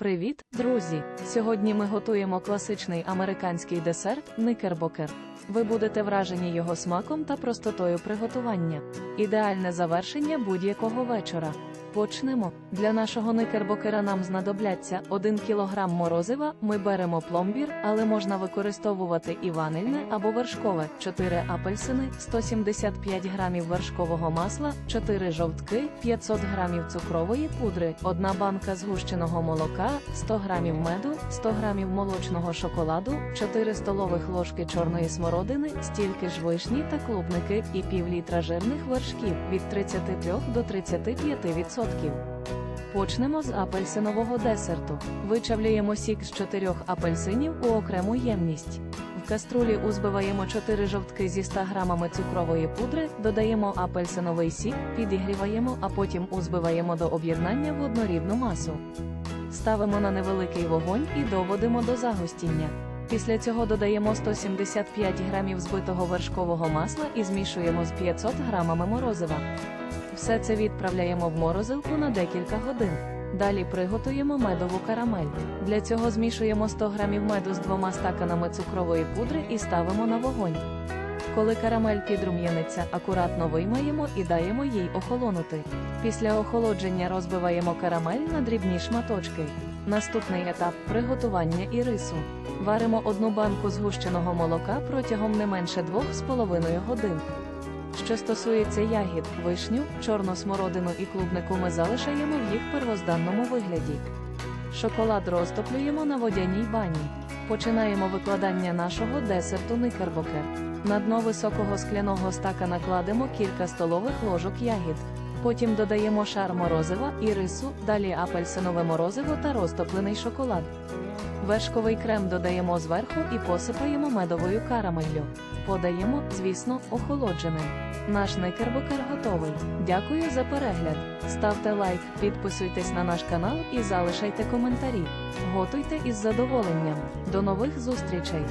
Привіт, друзі! Сьогодні ми готуємо класичний американський десерт никербокер. Ви будете вражені його смаком та простотою приготування. Ідеальне завершення будь-якого вечора. Почнемо. Для нашого никербокера нам знадобляться 1 кг морозива. Ми беремо пломбір, але можна використовувати і ванильне або вершкове, 4 апельсини, 175 г вершкового масла, 4 жовтки, 500 г цукрової пудри, 1 банка згущеного молока, 100 г меду, 100 г молочного шоколаду, 4 столових ложки чорної смородини, стільки ж вишні та клубники і пів літра жирних вершків від 33 до 35%. Почнемо з апельсинового десерту. Вичавлюємо сік з 4 апельсинів у окрему ємність. В каструлі узбиваємо 4 жовтки зі 100 грамами цукрової пудри, додаємо апельсиновий сік, підігріваємо, а потім узбиваємо до об'єднання в однорідну масу. Ставимо на невеликий вогонь і доводимо до загустіння. Після цього додаємо 175 грамів збитого вершкового масла і змішуємо з 500 грамами морозива. Все це відправляємо в морозилку на декілька годин. Далі приготуємо медову карамель. Для цього змішуємо 100 грамів меду з двома стаканами цукрової пудри і ставимо на вогонь. Коли карамель підрум'яниться, акуратно виймаємо і даємо їй охолонути. Після охолодження розбиваємо карамель на дрібні шматочки. Наступний етап приготування і рису. Варимо одну банку згущеного молока протягом не менше 2,5 годин. Що стосується ягід, вишню, чорну смородину і клубнику ми залишаємо в їх первозданному вигляді. Шоколад розтоплюємо на водяній бані. Починаємо викладання нашого десерту никербокер. На дно високого скляного стакана кладемо кілька столових ложок ягід. Потім додаємо шар морозива і рису, далі апельсинове морозиво та розтоплений шоколад. Вершковий крем додаємо зверху і посипаємо медовою карамеллю. Подаємо, звісно, охолодженим. Наш никербокер готовий. Дякую за перегляд. Ставте лайк, підписуйтесь на наш канал і залишайте коментарі. Готуйте із задоволенням. До нових зустрічей!